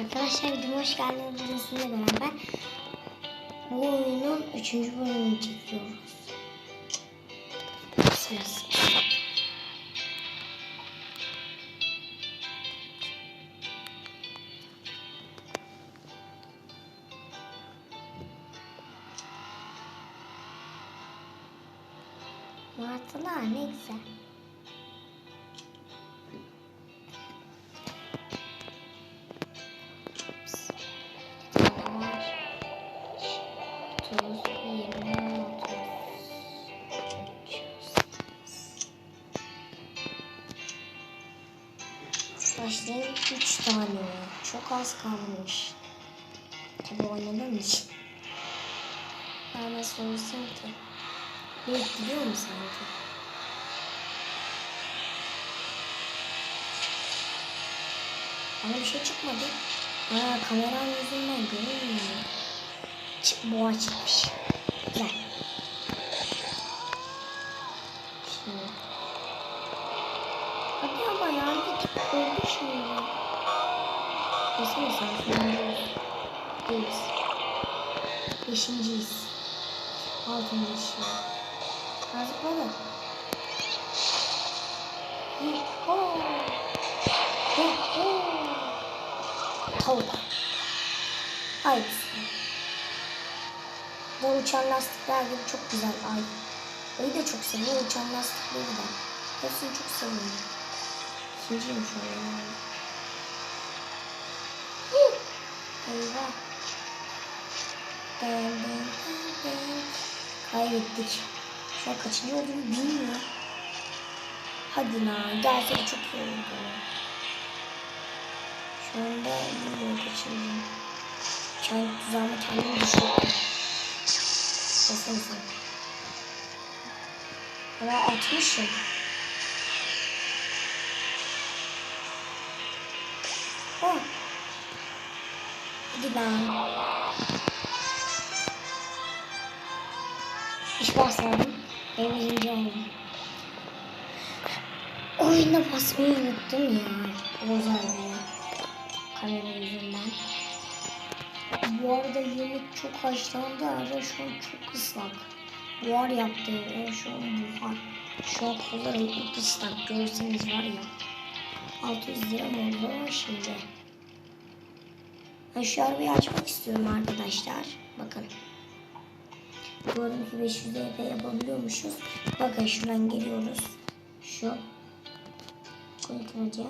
Arkadaşlar videoma hoş geldiniz. Sizinle beraber bu oyunun 3. bölümünü çekiyoruz. Sırası. Martılar ne güzel. Başlayayım üç tane. Çok az kalmış. Tabi için. Ben nasıl oynasam ki? Ne biliyor musun sanki? Bana bir şey çıkmadı. Ha kameranın yüzünden görünmüyor. Çık boğa çıkmış. Güzel. Hadi ama ya git oldu şimdi. Desene sen sonundayız. Değiliz. Beşinciyiz. Altıncıyız şimdi. Kazıkladı. Ho! Ho! Ho! Tavuk. Haydi. Bu uçan lastikler gibi çok güzel ay. Ayı da çok seviyor uçan lastikleri de. Hepsini çok seviyorum. İkinciyim şu an! Eyvah. Ben, ben, ben. Kaybettik. Şu an kaçıncı olduğunu bilmiyor. Hadi gelse de çok iyi olurdu. Şu anda bilmiyorum kaçıncıyım. Kendi tuzağımı kendim düşürdüm. Nasıl sen? Ben atmışım. Oh. Lan. İş basmadım. Ben birinci oldum. Oyuna basmayı unuttum ya. Bozardı kamera yüzünden. Bu arada yemek çok haşlandı. Arada şu an çok ıslak. Buhar yaptı. Yani şu an buhar. Şu an kollarım ıslak. Görseniz var ya. 600 lira oldu şimdi? Ben şu arabayı açmak istiyorum arkadaşlar. Bakın. Gördüm ki 500 EP yapabiliyormuşuz. Bakın şuradan geliyoruz. Şu. Kontrolce.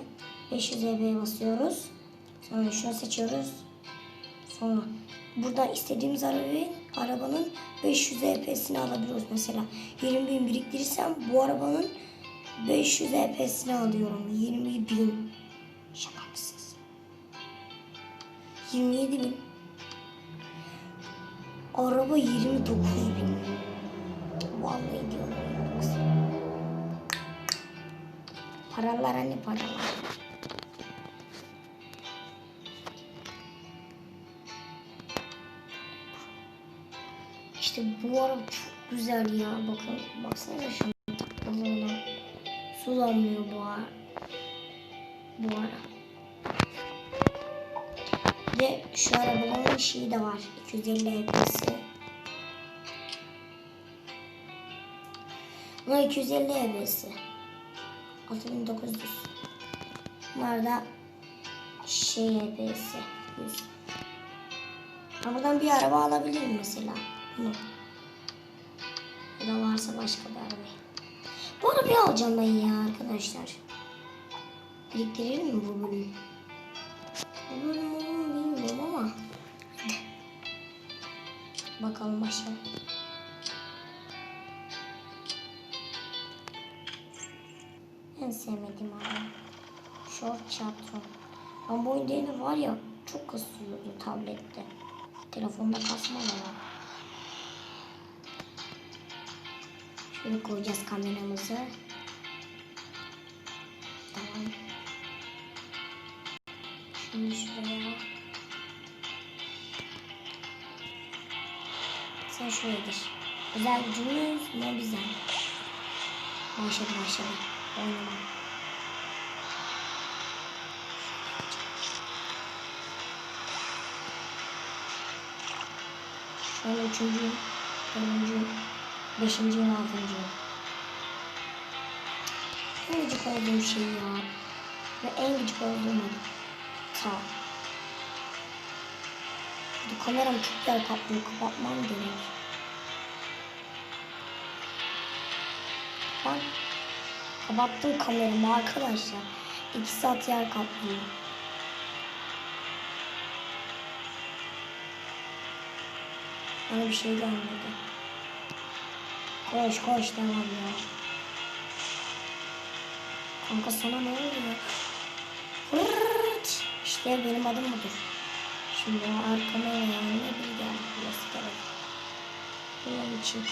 500 EB'ye basıyoruz. Sonra şunu seçiyoruz. Sonra burada istediğimiz arabayı, arabanın 500 EP'sini alabiliyoruz mesela. 20 bin biriktirirsem bu arabanın 500 EP'sini alıyorum. 20 bin. Şaka mısınız? 27 bin. Araba 29 bin. Vallahi diyorum. Paralar hani paralar. İşte bu araba çok güzel ya. Bakın baksana şu tatlılığına. Su damlıyor bu ara. Bu ara. Ve şu arabanın şeyi de var. 250 HP'si. Buna 250 HP'si. 6900. Bunlar da şey HP'si. 100. Ha buradan bir araba alabilirim mesela. Bunu. Ya da varsa başka bir arabayı. Bu arabayı alacağım ben ya arkadaşlar. Biriktirelim mi bu bölüm? Bu bölüm bilmiyorum ama. Hadi. Bakalım başlayalım. En sevmediğim araba. Short Chatron. Ben bu oyunda var ya çok kasıyordu tablette. Telefonda kasma var. Şöyle koyacağız kameramızı. Tamam. Şimdi şuraya. Sen şuraya gir. Özel gücümüz ne güzel. Başladı başladı. Oynama. Şöyle üçüncü. Dördüncü. Dördüncüyüm. Beşinciyim, altıncıyım. En gıcık olduğum şey ya. Ve en gıcık olduğum ta. Bu kameram çok yer kaplıyor. Kapatmam gerek. Ben kapattım kameramı arkadaşlar. İki saat yer kaplıyor. Bana bir şey gelmedi. Koş koş devam ya. Kanka sana ne oluyor? Hırrt. İşte benim adım budur. Şimdi arkama yani bir geldi. Burası gerek. Bunun için.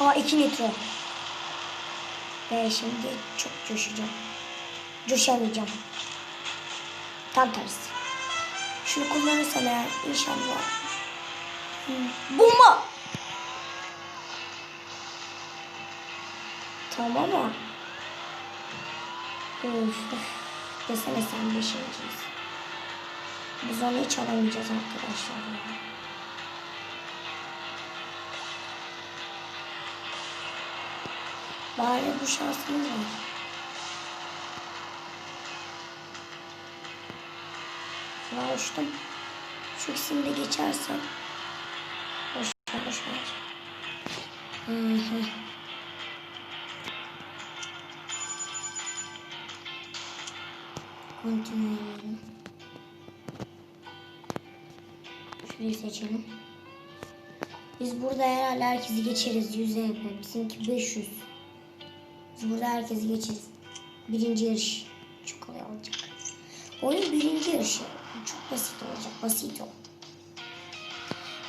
Aa iki nitro. Ve şimdi çok coşacağım. Coşamayacağım. Tam tersi. Şunu kullanırsam eğer inşallah. Hmm! Tamam ama. Üf. Desene sen beşinciyiz. Biz onu hiç alamayacağız arkadaşlar. Bari bu şansımız var. Uçtum. Şu ikisini de geçersem. Boş ver, boş ver. Hı hı. Continue edelim. Şurayı seçelim. Biz burada herhalde herkesi geçeriz 100 EP. Bizimki 500. Biz burada herkesi geçeriz. Birinci yarış. Çok kolay olacak. Oyun birinci yarışı. Çok basit olacak. Basit o.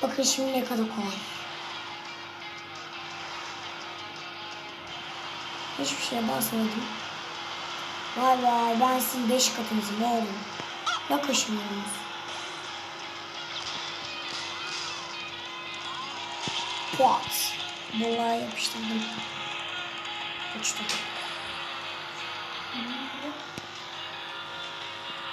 Bakın şimdi ne kadar kolay. Hiçbir şeye basmadım. Vay vay ben sizin beş katınızım oğlum. Ne kaşınıyorsunuz? Pot. Bola yapıştırdım. Uçtum.